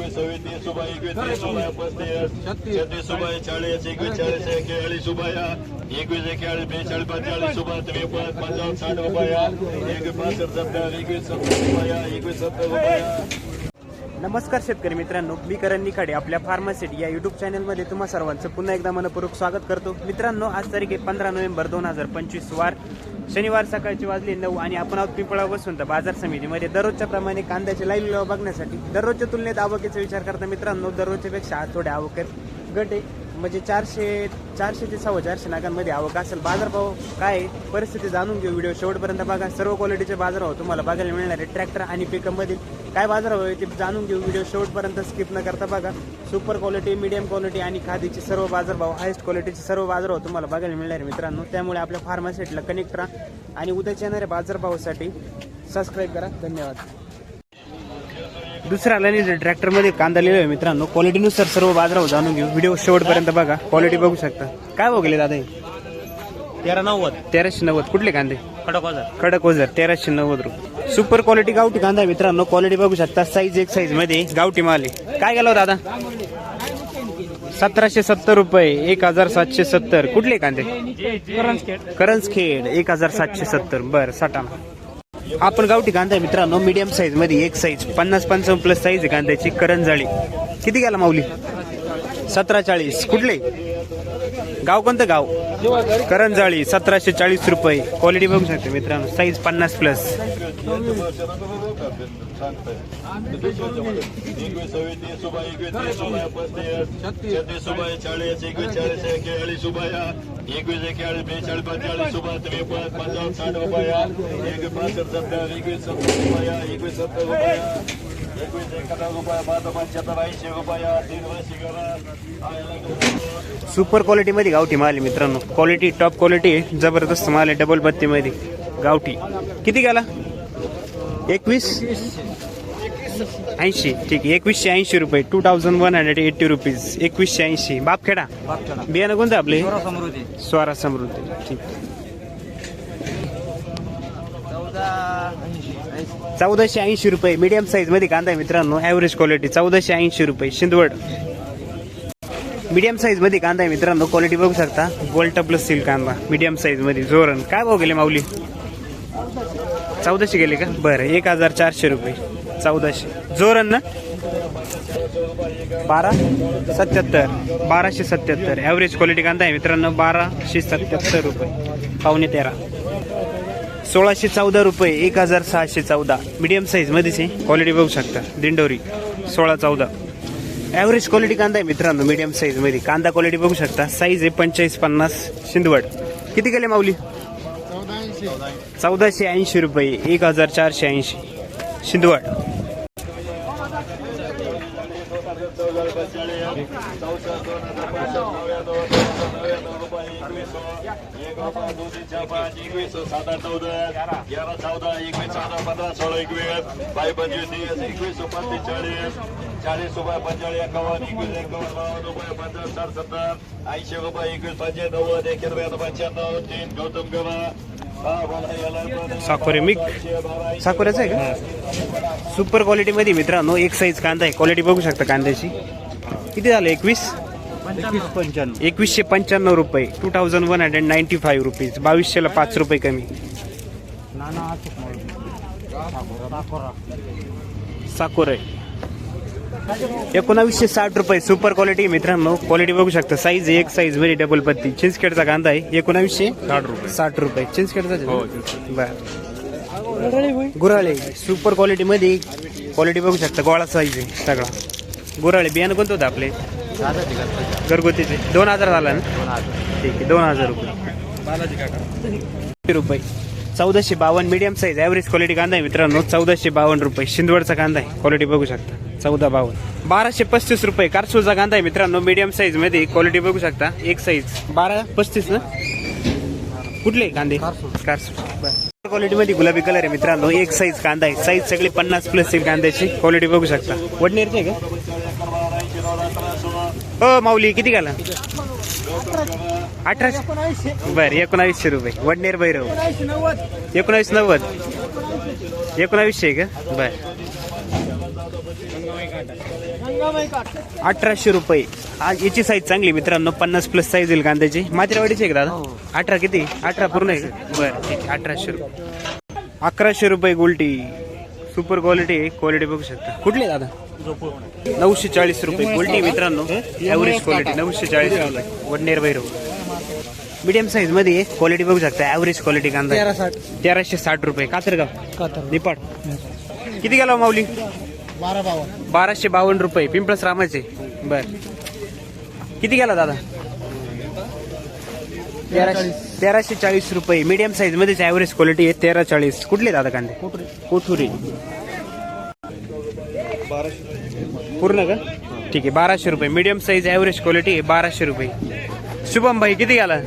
एकवीस सव्वीस तीस रुपये एकवीस तीस रुपये पस्तीस छत्तीस रुपये चाळीस एकवीस चाळीस एक्केचाळीस रुपया एकवीस एक्केचाळीस बेचाळीस पंचेचाळीस रुपये त्रेपन्न पंचावन्न साठ रुपया एकवीस पासष्ट सत्तर एकवीस सत्तर रुपया एकवीस सत्तर रुपया नमस्कार शेतकरी मित्रांनो मी करण निखाडे आपल्या फार्मासिटी या युट्यूब चॅनलमध्ये तुम्हा सर्वांचं पुन्हा एकदा मनपूर्वक स्वागत करतो. मित्रांनो आज तारीख आहे पंधरा नोव्हेंबर दोन हजार पंचवीस वार शनिवार सकाळची वाजले नऊ आणि आपण आहोत पिंपळा बसून तर बाजार समितीमध्ये. दररोजच्या प्रमाणे कांद्याचे लाईव्ह लिलाव बघण्यासाठी दररोजच्या तुलनेत आवकेचा विचार करता मित्रांनो दररोजच्या पेक्षा थोड्या आवकेत गट आहे म्हणजे चारशे चारशे ते सव्वा चारशे नागांमध्ये आवक असेल बाजारभाव काय आहे, परिस्थिती जाणून घेऊ व्हिडिओ शेवटपर्यंत बघा. सर्व क्वालिटीचे बाजारभाव तुम्हाला बघायला मिळणार आहे ट्रॅक्टर आणि पिकअपमधील काय बाजारभाव आहे ते जाणून घेऊ व्हिडिओ शेवटपर्यंत स्किप न करता बघा. सुपर क्वालिटी मीडियम क्वालिटी आणि खादीचे सर्व बाजारभाव हायस्ट क्वालिटीचे सर्व बाजारभाव तुम्हाला बघायला मिळणार आहे मित्रांनो. त्यामुळे आपल्या फार्मासिटीला कनेक्ट राहा आणि उद्याच्या येणाऱ्या बाजारभावासाठी सबस्क्राईब करा. धन्यवाद. दुसऱ्या आल्याने ट्रॅक्टरमध्ये कांदा लिहिला आहे मित्रांनो. क्वालिटीनुसार सर्व बाजारावर जाणून घेऊ. व्हिडिओ शेवटपर्यंत बघा. क्वालिटी बघू शकता. काय बघले दादा? तेरा नव्वद. तेराशे नव्वद. कुठले कांदे? खडक खडक ओझर तेराशे नव्वद रुपये. सुपर क्वालिटी गावठी कांदा मित्रांनो. क्वालिटी बघू शकता. साईज एक साईजमध्ये गावठी माल आहे. काय गेलो दादा? सतराशे सत्तर रुपये. एक हजार सातशे सत्तर. कुठले कांदे? करंजखेड. एक हजार सातशे सत्तर. बरं साठा आपण गावठी कांदा आहे मित्रांनो मीडियम साईजमध्ये एक साईज पन्नास पंचावन्न प्लस साईज आहे कांद्याची करंजाळी. किती गेला माऊली? सतरा चाळीस. कुठले? गाव कोणतं गाव? करंजाळी सतराशे चाळीस रुपये. क्वालिटी बघू शकते मित्रांनो. साईज पन्नास प्लस एकवीस सव्वीस तीस रुपये. एकवीस रुपये पाच पंच्याहत्तर ऐंशी रुपया तीन वर्षी सुपर क्वालिटी मध्ये गावठी माल आहे मित्रांनो. क्वालिटी टॉप क्वालिटी जबरदस्त माल आहे डबल बत्ती मध्ये. गावठी. किती गेला? एकवीस? ऐंशी. ठीक आहे एकवीसशे ऐंशी रुपये. Two thousand one hundred eighty rupees एकवीसशे ऐंशी. बापखेडा बियाणं कोणतं आपले? समृद्धी स्वरा समृद्धी. ठीक. चौदाशे ऐंशी रुपये मीडियम साईजमध्ये कांदा आहे मित्रांनो. ॲव्हरेज क्वालिटी चौदाशे ऐंशी रुपये. शिंदवड. मीडियम साईजमध्ये कांदा आहे मित्रांनो. क्वालिटी बघू शकता. गोल्ड प्लस सील कांदा. मीडियम साईजमध्ये. जोरण काय भाव गेले माऊली? चौदाशे गेले का? बरं. एक हजार चारशे रुपये. चौदाशे. जोरण ना? बारा? सत्याहत्तर. बाराशे सत्याहत्तर. ॲव्हरेज क्वालिटी कांदा आहे मित्रांनो. बाराशे सत्याहत्तर रुपये. पावणे तेरा. सोळाशे चौदा रुपये एक हजार सहाशे चौदा. मिडियम साईजमध्येच आहे. क्वालिटी बघू शकता. दिंडोरी सोळा चौदा. ॲव्हरेज क्वालिटी कांदा आहे मित्रांनो मिडियम साईजमध्ये कांदा क्वालिटी बघू शकता. साईज आहे पंचेचाळीस पन्नास शिंदवड. किती गेले माऊली? चौदाशे ऐंशी रुपये एक हजार चारशे ऐंशी. शिंदवड. एकवीस सात आठ चौदा ग्यारा चौदा एकवीस चौदा पंधरा सोळा एकवीस बाय पंचवीस तीस एकवीस पस्तीस चाळीस चाळीस रुपये पंचाळीस एकावन्न एकवीस एकावन्न बावन्न रुपये पंचावन्न साठ सत्तर ऐंशी रुपये एकवीस पंचे नव्वद एक रुपये पंच्याण्णव तीन गौतम गवा साखोरे मी साखोऱ्याच आहे का? सुपर क्वालिटीमध्ये मित्रांनो एक साईज कांदा आहे. क्वालिटी बघू शकता कांद्याची. किती झालं? एकवीस? एकवीस पंच्याण्णव. एकवीसशे पंच्याण्णव रुपये. Two thousand one hundred ninety five rupees बावीसशेला पाच रुपये कमी. साकोर आहे एकोणावीसशे साठ रुपये. सुपर क्वालिटी मित्रांनो. क्वालिटी बघू शकता. साईज एक साईजमध्ये डबल पत्ती. चिंचखेडचा कांदा आहे. एकोणावीसशे साठ रुपये. साठ रुपये. चिंचखेडचा हो, बर. गुराळे सुपर क्वालिटी मध्ये. क्वालिटी बघू शकता. गोळा साईज आहे सगळा. गुराळे. बियाणं कोणतं होतं आपले? घरगुतीचे. दोन हजार झाला ना? ठीक आहे दोन हजार रुपये. बालाजी काका. रुपये. चौदाशे बावन्न मीडियम साईज ॲव्हरेज क्वालिटी कांदा आहे मित्रांनो. चौदाशे बावन्न रुपये. शिंदवडचा कांदा आहे. क्वालिटी बघू शकता. चौदा बावन्न. बाराशे पस्तीस रुपये. कारसूचा कांदा आहे मित्रांनो. मीडियम साईजमध्ये क्वालिटी बघू शकता. एक साईज बारा पस्तीस ना? कुठले कांदे? कारसू क्वालिटी मध्ये गुलाबी कलर आहे मित्रांनो. एक साईज कांदा आहे. साईज सगळी पन्नास प्लस कांद्याची क्वालिटी बघू शकता. वडनेरचे का? हो माऊली किती घाला अठराशे. बर एकोणावीसशे रुपये. वडनेर भैरव. एकोणावीस नव्वद. एकोणावीसशे का? बर. अठराशे रुपये. याची साईज चांगली मित्रांनो. पन्नास प्लस साईज येईल कांद्याची. मात्रेवाडीची आहे का दादा? अठरा किती? अठरा पूर्ण आहे का? बरं ठीक अठराशे रुपये. अकराशे रुपये गोल्टी. सुपर क्वालिटी आहे क्वालिटी बघू शकता. कुठली दादा? नऊशे चाळीस रुपये. गोल्टी मित्रांनो ॲव्हरेज क्वालिटी नऊशे चाळीस रुपये. वडनेर भैरव. मीडियम साईजमध्ये क्वालिटी बघू शकता. ॲव्हरेज क्वालिटी कांदा. तेराशे साठ रुपये. कातरगाव. कातर निपाड. किती गेला माऊली? बारा बावन्न बाराशे बावन्न रुपये. पिंपळस रामाचे. बर. किती गेला दादा? तेराशे. तेराशे चाळीस रुपये. मीडियम साईज मध्येच ॲव्हरेज क्वालिटी आहे. तेरा चाळीस. कुठले दादा कांदे? कोथुरी पूर्ण का? ठीक आहे. बाराशे रुपये. मीडियम साईज ॲव्हरेज क्वालिटी आहे. बाराशे रुपये. शुभम भाई किती गेला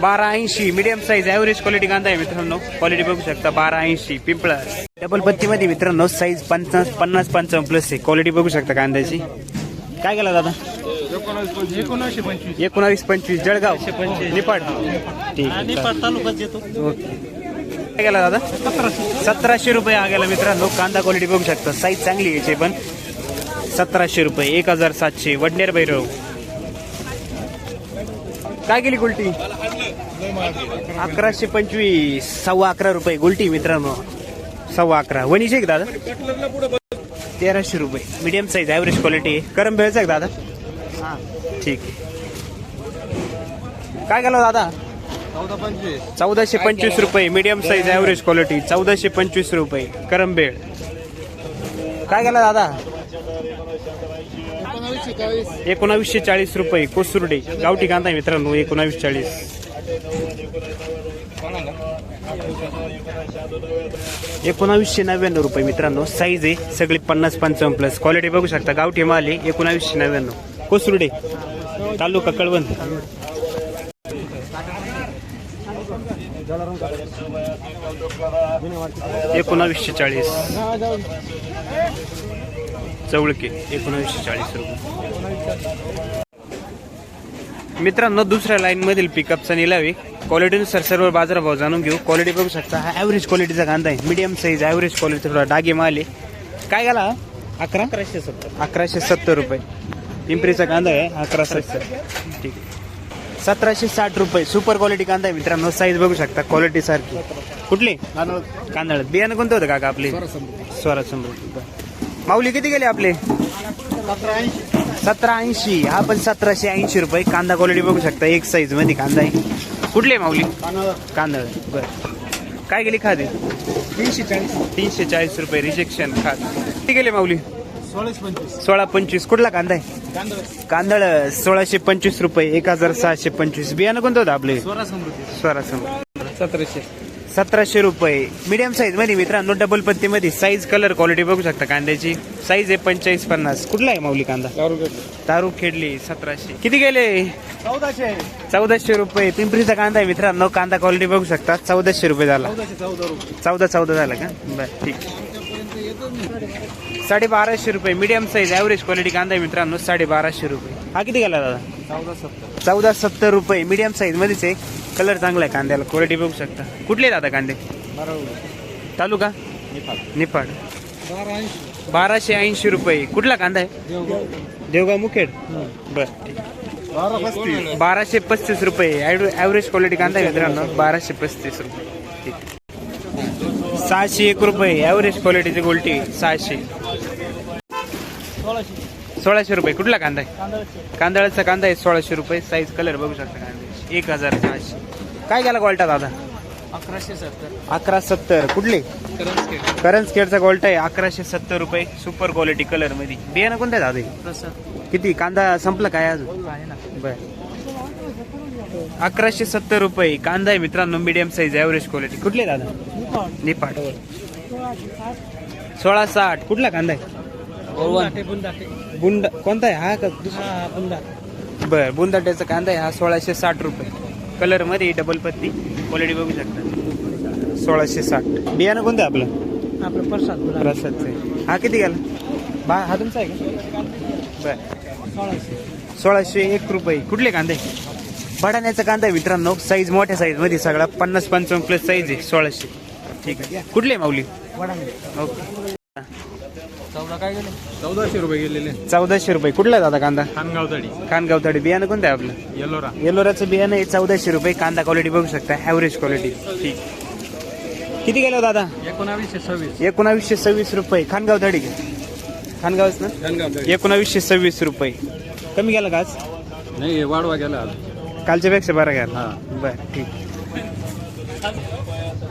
बारा ऐंशी. मीडियम साईज ॲव्हरेज क्वालिटी कांदा आहे मित्रांनो. क्वालिटी बघू शकता. बारा ऐंशी. पिंपळा. डबल पत्तीमध्ये मित्रांनो साईज पन्नास पन्नास पंचावन्न प्लस आहे. क्वालिटी बघू शकता कांद्याची. काय केलं दादा? पंचवीस एकोणावीस पंचवीस जळगाव निपाड ठीक आहे निपाट येतो ओके. काय गेला दादा? सतराशे रुपये हा गेला मित्रांनो. कांदा क्वालिटी बघू शकता. साईज चांगली आहे याची पण. सतराशे रुपये एक हजार सातशे वडनेर भैरव. काय गेली गुलटी? अकराशे पंचवीस सव्वा अकरा रुपये गुलटी मित्रांनो. सव्वा अकरा. वणीचे का दादा? तेराशे रुपये. मीडियम साईज ॲव्हरेज क्वालिटी आहे करम भेळचा का दादा? हां. ठीक आहे. काय गेला दादा? चौदा पंचवीस. चौदाशे पंचवीस रुपये. मीडियम साईज ॲव्हरेज क्वालिटी चौदाशे पंचवीस रुपये. करंबेळ काय गेला दादा? एकोणावीसशे चाळीस. रुपये. कोसुर्डे. गावठी कांदा मित्रांनो एकोणावीस चाळीस. एकोणावीसशे नव्याण्णव रुपये मित्रांनो साईज आहे सगळी पन्नास पंचावन्न प्लस क्वालिटी बघू शकता गावठी माल आहे एकोणावीसशे नव्याण्णव. कोसुर्डे तालुका कळवण. एकोणावीसशे चाळीस. चौळके एकोणावीसशे चाळीस रुपये. मित्रांनो दुसऱ्या लाईन मधील पिकअपचा निलावे क्वालिटीनुसार सर्व बाजारभाव जाणून घेऊ. क्वालिटी बघू शकता. हा ॲव्हरेज क्वालिटीचा कांदा आहे. मीडियम साईज ॲव्हरेज क्वालिटी थोडा डागे माल आहे. काय गेला अकरा? अकराशे सत्तर. अकराशे सत्तर रुपये. पिंपरीचा कांदा आहे. अकरा सत्तर. ठीक आहे. सतराशे साठ रुपये. सुपर क्वालिटी कांदा आहे मित्रांनो. साईज बघू शकता. क्वालिटी सारखी. कुठली? कांदळ बियाणं कोणतं होतं काका आपले? स्वराज समृद्धी. माऊली किती गेले आपले? सतरा ऐंशी. सतरा ऐंशी. हा पण सतराशे ऐंशी रुपये. कांदा क्वालिटी बघू शकता. एक साईजमध्ये कांदा आहे. कुठले माऊली? कांदळ. बर. काय गेली खाते तीनशे चाळीस. तीनशे चाळीस रुपये रिजेक्शन खात किती गेले माऊली? सोळा पंचवीस. कुठला कांदा आहे? कांदा कांदळ सोळाशे पंचवीस रुपये एक हजार सहाशे पंचवीस. बियाणं कोणतं होतं आपले? स्वरा समृद्धी. सतराशे. सतराशे रुपये. मीडियम साईजमध्ये मित्रांनो डबल पत्ती मध्ये साईज कलर क्वालिटी बघू शकता कांद्याची. साईज आहे पंचेचाळीस पन्नास. कुठला आहे माऊली कांदा? दारू खेडली. सतराशे. किती गेले? चौदाशे. चौदाशे रुपये. पिंपरीचा कांदा आहे मित्रांनो. कांदा क्वालिटी बघू शकता. चौदाशे रुपये झाला. चौदा चौदा झाला का? बरं ठीक. साडे बाराशे रुपये. मीडियम साईज ॲव्हरेज क्वालिटी कांदा आहे मित्रांनो. साडे बाराशे रुपये. हा किती गेला दादा? चौदा सत्तर. चौदा सत्तर रुपये. मीडियम साईज मध्येच आहे. कलर चांगला आहे कांद्याला. क्वालिटी बघू शकता. कुठले दादा कांदे? बरोबर तालुका? निफाड. बारा ऐंशी बाराशे ऐंशी रुपये. कुठला कांदा आहे? देवगाव. मुखेड? बर. ठीक बारा पस्तीस. बाराशे पस्तीस रुपये. ॲव्हरेज क्वालिटी कांदा आहे मित्रांनो. बाराशे पस्तीस रुपये. ठीक. सहाशे एक रुपये. ॲव्हरेज क्वालिटीची गोल्टी. सहाशे. सोळाशे. सोळाशे रुपये. कुठला कांदा आहे? कांदा कांदळाचा कांदा आहे सोळाशे रुपये. साईज कलर बघू शकता कांद्याची एक हजार सहाशे. काय गेला क्वालिटा दादा? अकराशे सत्तर. अकरा सत्तर. कुठले? करंज केअरचा क्वालिटी आहे. अकराशे सत्तर रुपये. सुपर क्वालिटी कलरमध्ये. बियाणं कोणत्या दादा? किती? कांदा संपला काय अजून? बर. अकराशे सत्तर रुपये. कांदा आहे मित्रांनो मीडियम साईज ॲव्हरेज क्वालिटी कुठले दादा? निपाट सोळा साठ. कुठला कांदा आहे? बुंड कोणता आहे? हा का दुसरा? हा बर बुंदाट्याचा कांदा आहे. हा सोळाशे साठ रुपये. कलरमध्ये डबल पत्ती. क्वालिटी बघू शकता. सोळाशे साठ. बियाणं कोणतं आहे आपलं? आपलं प्रसाद रसाचं आहे. हा किती गेला? बा हा तुमचा आहे का? बर. सोळाशे. सोळाशे एक रुपये. कुठले कांदे? बडाण्याचा कांदा आहे मित्रांनो. साईज मोठ्या साईजमध्ये सगळा. पन्नास पंचावन्न प्लस साईज आहे. सोळाशे. ठीक आहे. कुठले माऊली? वडाने ओके. काय गेले? चौदाशे रुपये गेलेले. चौदाशे रुपये. कुठला दादा कांदा? खानगाव तडी खानगाव तडी. बियाणं कोणतं आहे आपलं? येलोरा. येलोराचं बियाणं आहे. चौदाशे रुपये. कांदा क्वालिटी बघू शकता. ॲव्हरेज क्वालिटी ठीक. किती गेलो दादा? एकोणावीसशे सव्वीस. एकोणावीसशे सव्वीस रुपये. खानगाव तडी. खानगावच ना? खानगाव एकोणावीसशे सव्वीस रुपये. कमी गेला का आज? नाही वाढवा गेला आज. कालच्या पेक्षा बरा हा. बरं ठीक.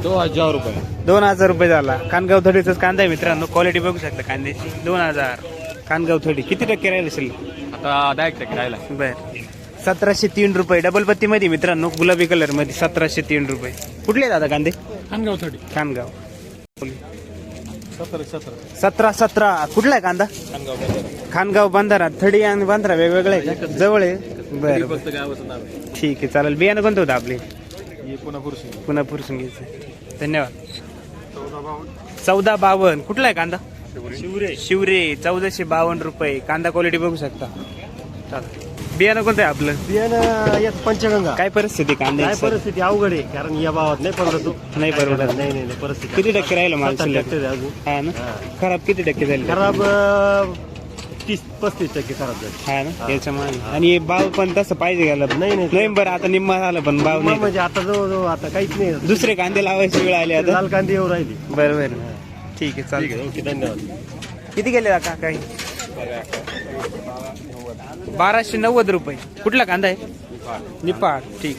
दो हजार रुपये. दोन हजार रुपये झाला. कानगाव थडीचाच कांदा आहे मित्रांनो. क्वालिटी बघू शकता कांद्याची. दोन हजार. कानगाव थडी. किती टक्के राहील असेल? आता दहा एक टक्के राहिला. बर. सतराशे तीन रुपये. डबल पत्ती मध्ये मित्रांनो गुलाबी कलरमध्ये सतराशे तीन रुपये. कुठले दादा कांदे? खानगाव थडी. खानगाव सतरा सतरा. सतरा सतरा. कुठला आहे कांदा? खानगाव खानगाव बांधारा. थडी आणि बांधारा वेगवेगळे आहे का जवळ आहे. बरं बरं. फक्त गावाचं नाव आहे. ठीक आहे चालेल. बियाणं कोणतं होतं आपले? पुन्हा पुरुष पुन्हा पुरुषून घ्यायचं धन्यवाद. चौदा बावन्न कुठला आहे कांदा? शिवरे. शिवरे. चौदाशे बावन्न रुपये. कांदा क्वालिटी बघू शकता. चालेल बियाणं कोणतं आहे आपलं? बियाणं एक पंचगंगा. काय परिस्थिती काय कांद्याची परिस्थिती? अवघड आहे. कारण या भावात नाही परवडतो. नाही परवडत. नाही नाही नाही. परिस्थिती किती टक्के राहिलं माल सत्तर शिल्लक? टक्के आहे अजून हा ना. खराब किती टक्के झाले? खराब अं, तीस पस्तीस टक्के खराब झाली हा ना? याच्यामुळे. आणि भाव पण तसं पाहिजे गेलं नाही, नाही. नोव्हेंबर आता निम्मा झालं पण भाव मग नाही. म्हणजे आता जवळ आता काहीच नाही. दुसरे कांदे लावायची वेळ आली आता. लाल कांदी येऊ राहिली. बरं बरं. ठीक आहे चालेल ओके धन्यवाद. किती गेले का काही? बाराशे नव्वद रुपये. कुठला कांदा आहे? निपाळ ठीक.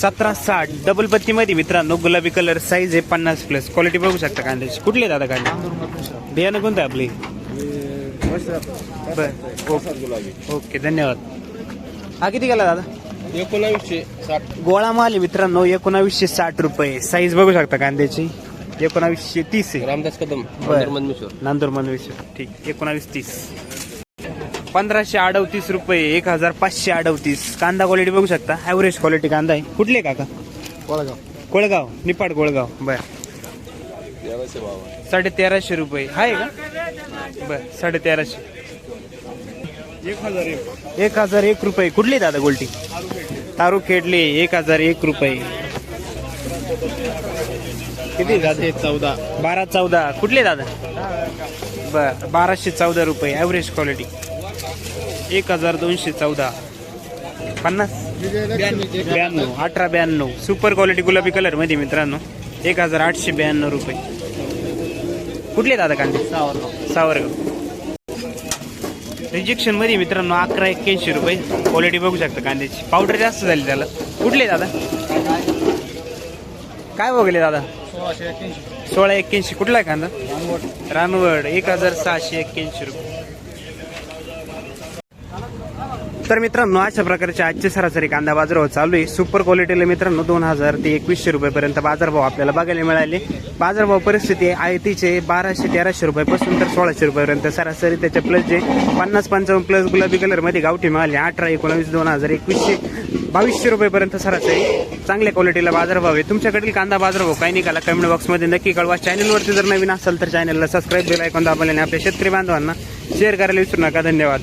सतरा साठ. डबल पत्ती मध्ये मित्रांनो गुलाबी कलर साईज आहे पन्नास प्लस क्वालिटी बघू शकता कांद्याची. कुठले दादा कांदे? बियाणं कोणतं आहे आपली? बर. ओके. ओके. धन्यवाद. हा किती गेला दादा? एकोणावीसशे साठ. गोळा माल आहे मित्रांनो एकोणावीसशे साठ रुपये. साईज बघू शकता कांद्याची. एकोणावीसशे तीस आहे. रामदास कदम बरं. मनमेश्वर नांदूर मनवेश्वर ठीक एकोणावीस तीस. पंधराशे अडवतीस रुपये एक हजार पाचशे अडवतीस कांदा क्वालिटी बघू शकता. ॲव्हरेज क्वालिटी कांदा आहे. कुठले काका? कोळगाव निपाड कोळगाव. बर. साडे तेराशे रुपये. आहे का? बर साडे तेराशे. एक हजार एक. रुपये. कुठली दादा गोल्टी? तारू खेडले. एक हजार एक रुपये. किती दादा चौदा. बारा चौदा. कुठले दादा? बर बाराशे चौदा रुपये. ॲव्हरेज क्वालिटी एक हजार दोनशे चौदा. पन्नास? ब्याण्णव. अठरा ब्याण्णव. सुपर क्वालिटी गुलाबी कलरमध्ये मित्रांनो. एक हजार आठशे ब्याण्णव रुपये. कुठले दादा कांदे? सावरगाव. रिजेक्शनमध्ये मित्रांनो अकरा एक्क्याऐंशी रुपये. क्वालिटी बघू शकता कांद्याची. पावडर जास्त झाली त्याला. कुठले दादा काय बघले दादा? सोळा एक्क्याऐंशी. कुठला आहे कांदा? रानवड. एक हजार सहाशे एक्क्याऐंशी रुपये. तर मित्रांनो अशा प्रकारचे आजचे सरासरी कांदा बाजारभाव चालू आहे. सुपर क्वालिटीला मित्रांनो दोन हजार ते एकवीसशे रुपयेपर्यंत बाजारभाव आपल्याला बघायला मिळाले. बाजारभाव परिस्थिती आयतीचे बाराशे तेराशे रुपयापासून तर सोळाशे रुपयापर्यंत सरासरी त्याच्या प्लस जे पन्नास पंचावन्न प्लस गुलाबी कलरमध्ये गावठी मिळाले अठरा एकोणावीस दोन हजार एकवीसशे बावीसशे रुपयेपर्यंत सरासरी चांगल्या क्वालिटीला बाजारभाव आहे. तुमच्याकडील कांदा बाजारभाव काही निघाला कमेंट बॉक्समध्ये नक्की कळवा. चॅनलवरती जर नवीन असाल तर चॅनलला सबस्क्राईब बेल ऐकून दाबायला आपल्या शेतकरी बांधवांना शेअर करायला विसरू नका. धन्यवाद.